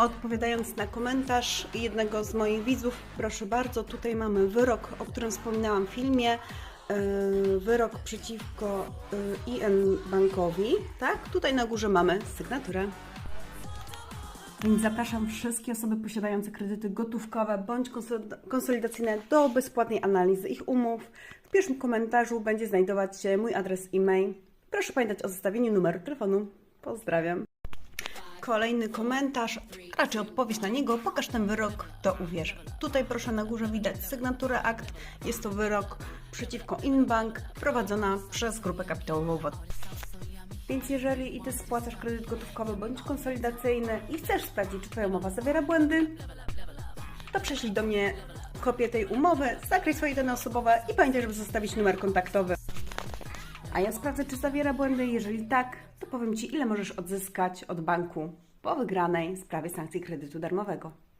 Odpowiadając na komentarz jednego z moich widzów, proszę bardzo, tutaj mamy wyrok, o którym wspominałam w filmie. Yy, Wyrok przeciwko yy, IN Bankowi. Tak, tutaj na górze mamy sygnaturę. Więc zapraszam wszystkie osoby posiadające kredyty gotówkowe bądź konsolid- konsolidacyjne do bezpłatnej analizy ich umów. W pierwszym komentarzu będzie znajdować się mój adres e-mail. Proszę pamiętać o zostawieniu numeru telefonu. Pozdrawiam. Kolejny komentarz, raczej odpowiedź na niego. Pokaż ten wyrok, to uwierzę. Tutaj proszę na górze widać sygnaturę akt. Jest to wyrok przeciwko Inbank prowadzona przez grupę kapitałową WOD. Więc jeżeli i Ty spłacasz kredyt gotówkowy bądź konsolidacyjny i chcesz sprawdzić, czy Twoja umowa zawiera błędy, to prześlij do mnie kopię tej umowy, zakryj swoje dane osobowe i pamiętaj, żeby zostawić numer kontaktowy. A ja sprawdzę, czy zawiera błędy. Jeżeli tak, to powiem Ci, ile możesz odzyskać od banku po wygranej sprawie sankcji kredytu darmowego.